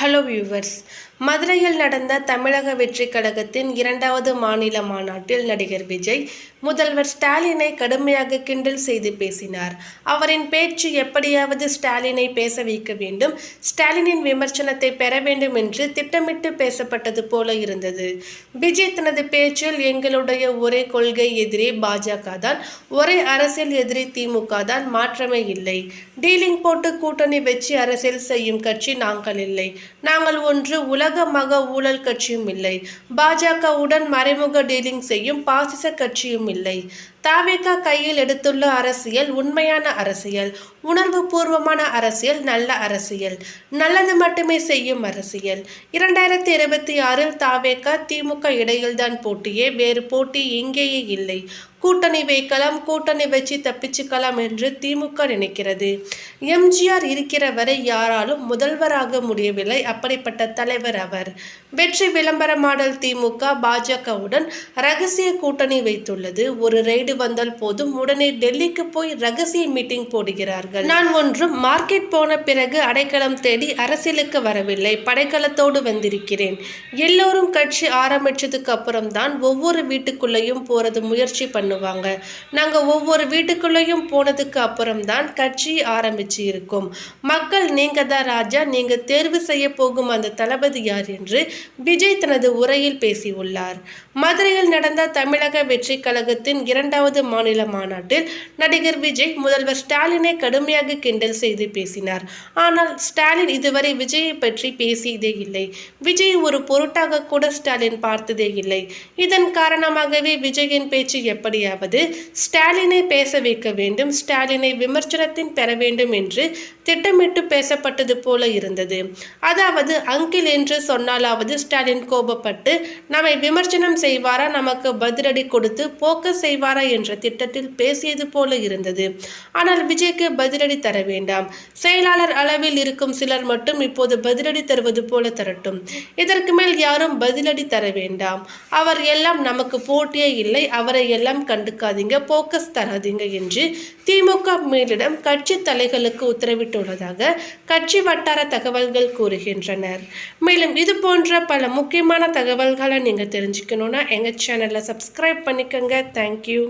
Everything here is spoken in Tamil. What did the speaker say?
ஹலோ வியூவர்ஸ் மதுரையில் நடந்த தமிழக வெற்றி கழகத்தின் இரண்டாவது மாநில மாநாட்டில் நடிகர் விஜய் முதல்வர் ஸ்டாலினை கடுமையாக கிண்டல் செய்து பேசினார். அவரின் பேச்சு எப்படியாவது ஸ்டாலினை பேச வைக்க வேண்டும் ஸ்டாலினின் விமர்சனத்தை பெற வேண்டும் என்று திட்டமிட்டு பேசப்பட்டது போல இருந்தது. விஜய் தனது பேச்சில் எங்களுடைய ஒரே கொள்கை எதிரி பாஜக தான் ஒரே அரசியல் எதிரி திமுக தான் மாற்றமே இல்லை. டீலிங் போட்டு கூட்டணி வச்சு அரசியல் செய்யும் கட்சி நாங்கள் இல்லை. நாங்கள் ஒன்று உலக மக ஊழல் கட்சியும் இல்லை. பாஜகவுடன் மறைமுக டீலிங் செய்யும் பாசிச கட்சியும் இல்லை. தாவேகா கையில் எடுத்துள்ள அரசியல் உண்மையான அரசியல் உணர்வு பூர்வமான அரசியல் நல்ல அரசியல். நல்லது மட்டுமே செய்யும் அரசியல். இரண்டாயிரத்தி இருபத்தி ஆறில் தாவேகா திமுக இடையில்தான் போட்டியே வேறு போட்டி எங்கேயே இல்லை. கூட்டணி வைக்கலாம் கூட்டணி வச்சு தப்பிச்சுக்கலாம் என்று திமுக நினைக்கிறது. எம்ஜிஆர் இருக்கிற வரை யாராலும் முதல்வராக முடியவில்லை. அப்படிப்பட்ட தலைவர் அவர். வெற்றி விளம்பர மாடல் திமுக பாஜகவுடன் ரகசிய கூட்டணி வைத்துள்ளது. ஒரு ரெய்டு வந்தால் போதும். உடனே டெல்லிக்கு போய் ரகசிய மீட்டிங் போடுகிறார்கள். நான் ஒன்றும் மார்க்கெட் போன பிறகு அடைக்கலம் தேடி அரசியலுக்கு வரவில்லை. படைக்கலத்தோடு வந்திருக்கிறேன். எல்லோரும் கட்சி ஆரம்பிச்சதுக்கு அப்புறம் தான் ஒவ்வொரு வீட்டுக்குள்ளேயும் போறது முயற்சி சொல்லுவாங்க. நாங்கள் ஒவ்வொரு வீட்டுக்குள்ளேயும் போனதுக்கு அப்புறம் தான் கட்சி ஆரம்பிச்சு இருக்கும். மக்கள் நீங்க தான் ராஜா நீங்க தேர்வு செய்ய போகும் அந்த தளபதி யார் என்று விஜய் தனது உரையில் பேசியுள்ளார் மதுரையில் நடந்த தமிழக வெற்றி கழகத்தின் இரண்டாவது மாநில மாநாட்டில் நடிகர் விஜய் முதல்வர் ஸ்டாலினை கடுமையாக கிண்டல் செய்து பேசினார். ஆனால் ஸ்டாலின் இதுவரை விஜயை பற்றி பேசியதே இல்லை. விஜய் ஒரு பொருட்டாக கூட ஸ்டாலின் பார்த்ததே இல்லை. இதன் காரணமாகவே விஜயின் பேச்சு எப்படி எப்படியாவது ஸ்டாலினை பேச வைக்க வேண்டும் ஸ்டாலினை விமர்சனத்தின் பெற வேண்டும் என்று திட்டமிட்டு பேசப்பட்டது போல இருந்தது. அதாவது அங்கிள் என்று சொன்னாலாவது ஸ்டாலின் கோபப்பட்டு நம்மை விமர்சனம் செய்வாரா? நமக்கு பதிலடி கொடுத்து போக்க செய்வாரா? என்ற திட்டத்தில் பேசியது போல இருந்தது. ஆனால் விஜய்க்கு பதிலடி தர வேண்டாம். செயலாளர் அளவில் இருக்கும் சிலர் மட்டும் இப்போது பதிலடி தருவது போல தரட்டும். இதற்கு மேல் யாரும் பதிலடி தர வேண்டாம். அவர் எல்லாம் நமக்கு போட்டியே இல்லை. அவரை எல்லாம் கண்டுக்காதீங்க போக்கஸ் தராதீங்க என்று திமுக மேலிடம் கட்சி தலைகளுக்கு உத்தரவிட்டுள்ளதாக கட்சி வட்டார தகவல்கள் கூறுகின்றனர். மேலும் இது போன்ற பல முக்கியமான தகவல்களை நீங்கள் தெரிஞ்சுக்கணுன்னா எங்கள் சேனலை சப்ஸ்கிரைப் பண்ணிக்கோங்க. தேங்க்யூ